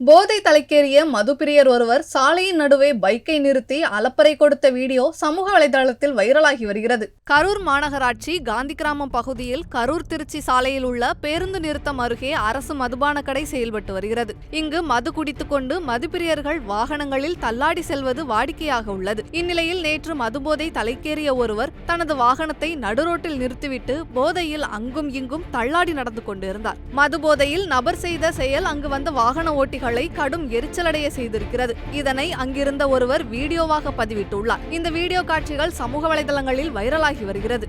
போதை தலைக்கேறிய மதுப்பிரியர் ஒருவர் சாலையின் நடுவே பைக்கை நிறுத்தி அலப்பறை கொடுத்த வீடியோ சமூக வலைதளத்தில் வைரலாகி வருகிறது. கரூர் மாநகராட்சி காந்தி கிராமம் பகுதியில் கரூர் திருச்சி சாலையில் உள்ள பேருந்து நிறுத்தம் அருகே அரசு மதுபான கடை செயல்பட்டு வருகிறது. இங்கு மது குடித்துக்கொண்டு மதுப்பிரியர்கள் வாகனங்களில் தள்ளாடி செல்வது வாடிக்கையாக உள்ளது. இந்நிலையில் நேற்று மதுபோதை தலைக்கேறிய ஒருவர் தனது வாகனத்தை நடுரோட்டில் நிறுத்திவிட்டு போதையில் அங்கும் இங்கும் தள்ளாடி நடந்து கொண்டிருந்தார். மதுபோதையில் நபர் செய்த செயல் அங்கு வந்த வாகன ஓட்டிகள் கடும் எரிச்சலடைய செய்திருக்கிறது. இதனை அங்கிருந்த ஒருவர் வீடியோவாக பதிவிட்டுள்ளார். இந்த வீடியோ காட்சிகள் சமூக வலைதளங்களில் வைரலாகி வருகிறது.